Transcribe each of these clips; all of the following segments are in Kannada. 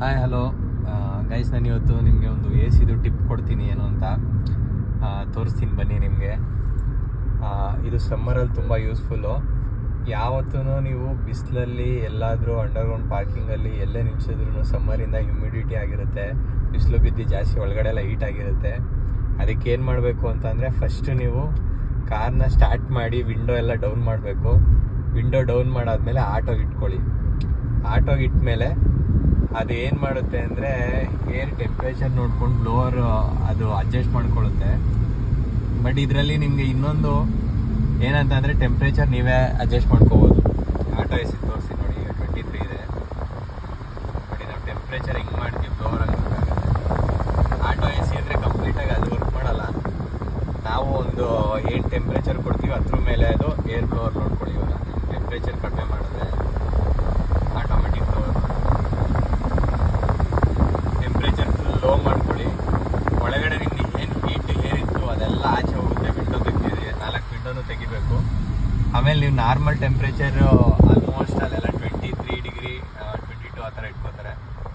ಹಾಯ್ ಹಲೋ ಗೈಸ್ ನಾನು ಇವತ್ತು ನಿಮಗೆ ಒಂದು ಎ ಸಿದು ಟಿಪ್ ಕೊಡ್ತೀನಿ ಏನು ಅಂತ ತೋರಿಸ್ತೀನಿ ಬನ್ನಿ ನಿಮಗೆ. ಇದು ಸಮ್ಮರಲ್ಲಿ ತುಂಬ ಯೂಸ್ಫುಲ್ಲು ಯಾವತ್ತೂ ನೀವು ಬಿಸಿಲಲ್ಲಿ ಎಲ್ಲಾದರೂ ಅಂಡರ್ಗ್ರೌಂಡ್ ಪಾರ್ಕಿಂಗಲ್ಲಿ ಎಲ್ಲೇ ನಿಲ್ಸಿದ್ರು ಸಮ್ಮರಿಂದ ಹ್ಯುಮಿಡಿಟಿ ಆಗಿರುತ್ತೆ, ಬಿಸಿಲು ಬಿದ್ದು ಜಾಸ್ತಿ ಒಳಗಡೆ ಎಲ್ಲ ಹೀಟ್ ಆಗಿರುತ್ತೆ. ಅದಕ್ಕೆ ಏನು ಮಾಡಬೇಕು ಅಂತಂದರೆ ಫಸ್ಟು ನೀವು ಕಾರ್ನ ಸ್ಟಾರ್ಟ್ ಮಾಡಿ ವಿಂಡೋ ಎಲ್ಲ ಡೌನ್ ಮಾಡಬೇಕು. ವಿಂಡೋ ಡೌನ್ ಮಾಡಾದಮೇಲೆ ಆಟೋಗೆ ಇಟ್ಕೊಳ್ಳಿ. ಆಟೋಗೆ ಇಟ್ಮೇಲೆ ಅದು ಏನು ಮಾಡುತ್ತೆ ಅಂದರೆ ಏರ್ ಟೆಂಪ್ರೇಚರ್ ನೋಡ್ಕೊಂಡು ಬ್ಲೋವರ್ ಅದು ಅಡ್ಜಸ್ಟ್ ಮಾಡ್ಕೊಳ್ಳುತ್ತೆ. ಬಟ್ ಇದರಲ್ಲಿ ನಿಮಗೆ ಇನ್ನೊಂದು ಏನಂತ ಅಂದರೆ ಟೆಂಪ್ರೇಚರ್ ನೀವೇ ಅಡ್ಜಸ್ಟ್ ಮಾಡ್ಕೋಬೋದು. ಆಟೋ ಎಸಿ ತೋರಿಸಿ ನೋಡಿ ಟ್ವೆಂಟಿ ತ್ರೀ ಇದೆ. ಬಟ್ ನಾವು ಟೆಂಪ್ರೇಚರ್ ಹೆಂಗೆ ಮಾಡ್ತೀವಿ ಅಂತ ಆಟೋ ಎ ಸಿ ಅಂದರೆ ಕಂಪ್ಲೀಟಾಗಿ ಅದು ವರ್ಕ್ ಮಾಡಲ್ಲ. ನಾವು ಒಂದು ಏನು ಟೆಂಪ್ರೇಚರ್ ಕೊಡ್ತೀವಿ ಅದ್ರ ಮೇಲೆ ಅದು ಏರ್ ಬ್ಲೋವರ್ ನೋಡ್ಕೊಳ್ಳಿ ಇವಾಗ. ಟೆಂಪ್ರೇಚರ್ ಕಡಿಮೆ ಮಾಡಿದ್ರೆ automatic blower temperature full low ಮಾಡ್ಕೊಳ್ಳಿ ಒಳಗಡೆ ನಿಮ್ಗೆ ಏನು ಹೀಟ್ ಏರಿತ್ತು ಅದೆಲ್ಲ ಆಚೆ ಹೋಗುತ್ತೆ ವಿಂಡೋ ತೆಗ್ದಿದೆ ನಾಲ್ಕು ವಿಂಡೋನು ತೆಗಿಬೇಕು. ಆಮೇಲೆ ನೀವು ನಾರ್ಮಲ್ ಟೆಂಪ್ರೇಚರ್ ಆಲ್ಮೋಸ್ಟ್ ಅಲ್ಲೆಲ್ಲ twenty three degree twenty two ಆ ಥರ ಇಟ್ಕೋತಾರೆ.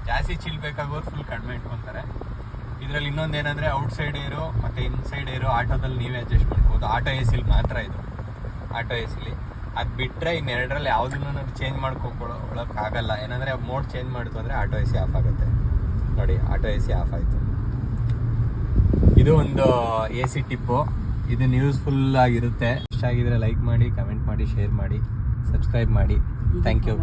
ಜಾಸ್ತಿ ಚಿಲ್ ಬೇಕಾಗೋರು ಫುಲ್ ಕಡಿಮೆ ಇಟ್ಕೊತಾರೆ. ಇದರಲ್ಲಿ ಇನ್ನೊಂದು ಏನಂದರೆ ಔಟ್ಸೈಡ್ ಏರು ಮತ್ತು ಇನ್ಸೈಡ್ ಏರು ಆಟೋದಲ್ಲಿ ನೀವೇ ಅಡ್ಜಸ್ಟ್ ಮಾಡ್ಬೋದು. ಆಟೋ ಎ ಸಿಲಿ ಮಾತ್ರ ಇದು. ಆಟೋ ಎ ಸಿಲಿ ಅದು ಬಿಟ್ಟರೆ ಇನ್ನೆರಡರಲ್ಲಿ ಯಾವುದನ್ನು ನಾವು ಚೇಂಜ್ ಆಗಲ್ಲ ಏನಂದರೆ ಮೋಡ್ ಚೇಂಜ್ ಮಾಡಿತು ಅಂದರೆ ಆಟೋ ಎ ಸಿ ಆಫ್ ಆಗುತ್ತೆ. ನೋಡಿ, ಆಟೋ ಎ ಸಿ ಆಫ್ ಆಯಿತು. ಇದು ಒಂದು ಎ ಸಿ ಟಿಪ್ಪು. ಇದು ಯೂಸ್ಫುಲ್ ಆಗಿರುತ್ತೆ. ಇಷ್ಟ ಆಗಿದ್ರೆ ಲೈಕ್ ಮಾಡಿ ಕಮೆಂಟ್ ಮಾಡಿ ಶೇರ್ ಮಾಡಿ ಸಬ್ಸ್ಕ್ರೈಬ್ ಮಾಡಿ. Thank you